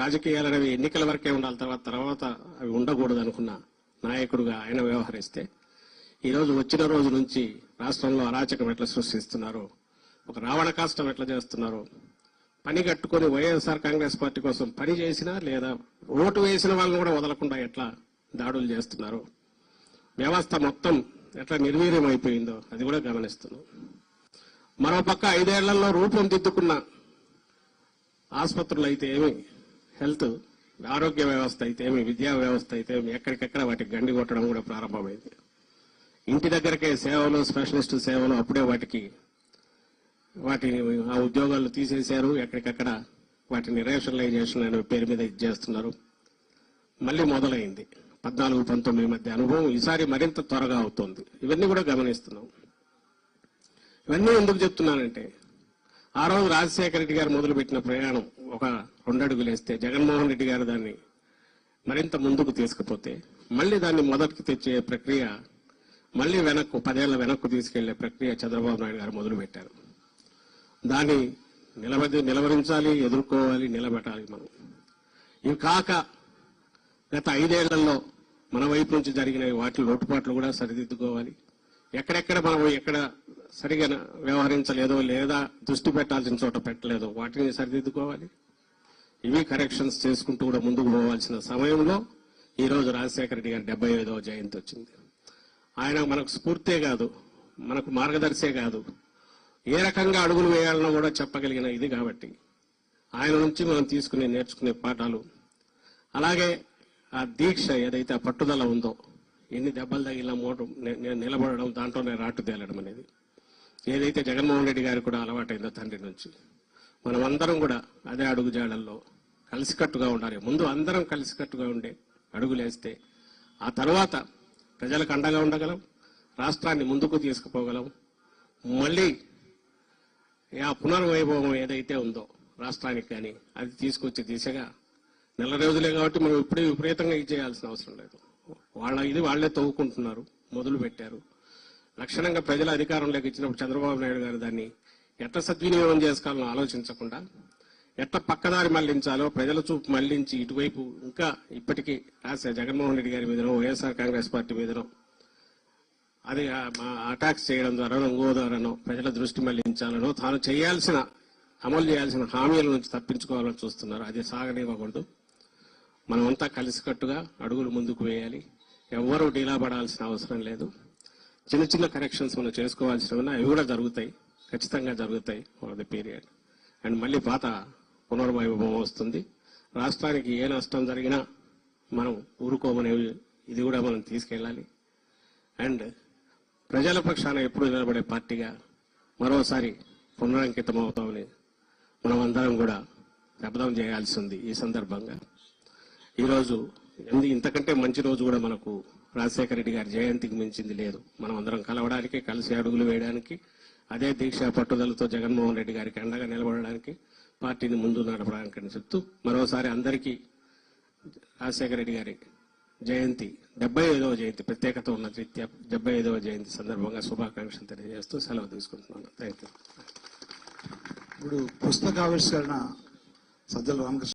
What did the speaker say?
రాజకీయాలు అనేవి ఎన్నికల వరకే ఉండాలి. తర్వాత తర్వాత అవి ఉండకూడదు అనుకున్న నాయకుడుగా ఆయన వ్యవహరిస్తే ఈరోజు వచ్చిన రోజు నుంచి రాష్ట్రంలో అరాచకం ఎట్లా సృష్టిస్తున్నారో? ఒక రావణ కాష్టం ఎట్లా చేస్తున్నారో? పని కట్టుకొని వైఎస్ఆర్ కాంగ్రెస్ పార్టీ కోసం పని చేసినా లేదా ఓటు వేసిన వాళ్ళని కూడా వదలకుండా ఎట్లా దాడులు చేస్తున్నారు? వ్యవస్థ మొత్తం ఎట్లా నిర్వీర్యం అయిపోయిందో అది కూడా గమనిస్తున్నాం. మరోపక్క ఐదేళ్ళలో రూపం దిద్దుకున్న ఆసుపత్రులు అయితే ఏమి హెల్త్ ఆరోగ్య వ్యవస్థ అయితే మీ విద్యా వ్యవస్థ అయితే మీ ఎక్కడికెక్కడ వాటికి గండి కొట్టడం కూడా ప్రారంభమైంది. ఇంటి దగ్గరకే సేవలు స్పెషలిస్ట్ సేవలు అప్పుడే వాటికి వాటిని ఆ ఉద్యోగాలు తీసేశారు. ఎక్కడికక్కడ వాటిని రేషనలైజేషన్ అనే పేరు మీద ఇది చేస్తున్నారు. మళ్ళీ మొదలైంది. పద్నాలుగు పంతొమ్మిది మధ్య అనుభవం ఈసారి మరింత త్వరగా అవుతుంది. ఇవన్నీ కూడా గమనిస్తున్నాం. ఇవన్నీ ఎందుకు చెప్తున్నానంటే ఆ రోజు రాజశేఖర రెడ్డి గారు మొదలుపెట్టిన ప్రయాణం ఒక రెండడుగులేస్తే వేస్తే జగన్మోహన్ రెడ్డి గారు దాన్ని మరింత ముందుకు తీసుకుపోతే మళ్ళీ దాన్ని మొదటికి తెచ్చే ప్రక్రియ మళ్ళీ వెనక్కు పదేళ్ళ వెనక్కు తీసుకెళ్ళే ప్రక్రియ చంద్రబాబు నాయుడు గారు మొదలుపెట్టారు. దాన్ని నిలబడి నిలవరించాలి ఎదుర్కోవాలి నిలబెట్టాలి మనం. ఇవి కాక గత ఐదేళ్ళలో మన వైపు నుంచి జరిగిన వాటి లోటుపాట్లు కూడా సరిదిద్దుకోవాలి. ఎక్కడెక్కడ మనం ఎక్కడ సరిగా వ్యవహరించలేదో లేదా దృష్టి పెట్టాల్సిన చోట పెట్టలేదో వాటిని సరిదిద్దుకోవాలి. ఇవి కరెక్షన్స్ చేసుకుంటూ కూడా ముందుకు పోవాల్సిన సమయంలో ఈరోజు రాజశేఖర రెడ్డి గారి డెబ్బై ఐదవ జయంతి వచ్చింది. ఆయన మనకు స్ఫూర్తే కాదు మనకు మార్గదర్శే కాదు. ఏ రకంగా అడుగులు వేయాలనో కూడా చెప్పగలిగిన ఇది కాబట్టి. ఆయన నుంచి మనం తీసుకునే నేర్చుకునే పాఠాలు. అలాగే ఆ దీక్ష ఏదైతే ఆ పట్టుదల ఉందో ఎన్ని దెబ్బలు తగిలిన మోటు ని- ని- నిలబడడం దాంట్లోనే రాటు తేలడం అనేది. ఏదైతే జగన్మోహన్ రెడ్డి గారికి కూడా అలవాటైందో తండ్రి నుంచి. మనం అందరం కూడా అదే అడుగు జాడల్లో కలిసికట్టుగా ఉండాలి. ముందు అందరం కలిసికట్టుగా ఉండే అడుగులేస్తే ఆ తర్వాత ప్రజలకు అండగా ఉండగలం రాష్ట్రాన్ని ముందుకు తీసుకుపోగలం. మళ్ళీ ఆ పునర్వైభవం ఏదైతే ఉందో రాష్ట్రానికి కానీ అది తీసుకొచ్చే దిశగా నెల రోజులే కాబట్టి మనం ఇప్పుడే విపరీతంగా ఇది చేయాల్సిన అవసరం లేదు. వాళ్ళ ఇది వాళ్ళే తవ్వుకుంటున్నారు మొదలు పెట్టారు. లక్షణంగా ప్రజల అధికారంలోకి ఇచ్చినప్పుడు చంద్రబాబు నాయుడు గారు దాన్ని ఎట్ట సద్వినియోగం చేసుకోవాలని ఆలోచించకుండా ఎట్ట పక్కదారి మళ్ళించాలో ప్రజల చూపు మళ్ళించి ఇటువైపు ఇంకా ఇప్పటికీ రాసే జగన్మోహన్ రెడ్డి గారి మీదనో వైఎస్ఆర్ కాంగ్రెస్ పార్టీ మీదనో అది అటాక్స్ చేయడం ద్వారానో ఇంకో ద్వారానో ప్రజల దృష్టి మళ్ళించాలనో తాను చేయాల్సిన అమలు చేయాల్సిన హామీల నుంచి తప్పించుకోవాలని చూస్తున్నారు. అది సాగనివ్వకూడదు. మనమంతా కలిసికట్టుగా అడుగులు ముందుకు వేయాలి. ఎవ్వరూ డీలా పడాల్సిన అవసరం లేదు. చిన్న చిన్న కరెక్షన్స్ మనం చేసుకోవాల్సినవి ఉన్నాయి అవి కూడా జరుగుతాయి. ఖచ్చితంగా జరుగుతాయి ఫర్ ది పీరియడ్ అండ్ మళ్ళీ పాత పునర్వైభవం వస్తుంది. రాష్ట్రానికి ఏ నష్టం జరిగినా మనం ఊరుకోమనే ఇది కూడా మనం తీసుకెళ్ళాలి. అండ్ ప్రజల పక్షాన ఎప్పుడు నిలబడే పార్టీగా మరోసారి పునరంకితం అవుతామని మనం అందరం కూడా శబ్దం చేయాల్సి ఉంది ఈ సందర్భంగా. ఈరోజు ఎందు- ఇంతకంటే మంచి రోజు కూడా మనకు రాజశేఖర రెడ్డి గారి జయంతికి మించింది లేదు. మనం అందరం కలవడానికి కలిసి అడుగులు వేయడానికి అదే దీక్ష పట్టుదలతో జగన్మోహన్ రెడ్డి గారికి అండగా నిలబడడానికి పార్టీని ముందు నడపడానికి చెప్తూ మరోసారి అందరికీ రాజశేఖర రెడ్డి గారి జయంతి డెబ్బై ఐదవ జయంతి ప్రత్యేకత ఉన్న రీత్యా డెబ్బై ఐదవ జయంతి సందర్భంగా శుభాకాంక్షలు తెలియజేస్తూ సెలవు తీసుకుంటున్నాను. థ్యాంక్ యూ ఇప్పుడు పుస్తకావిష్కరణ సజ్జల రామకృష్ణ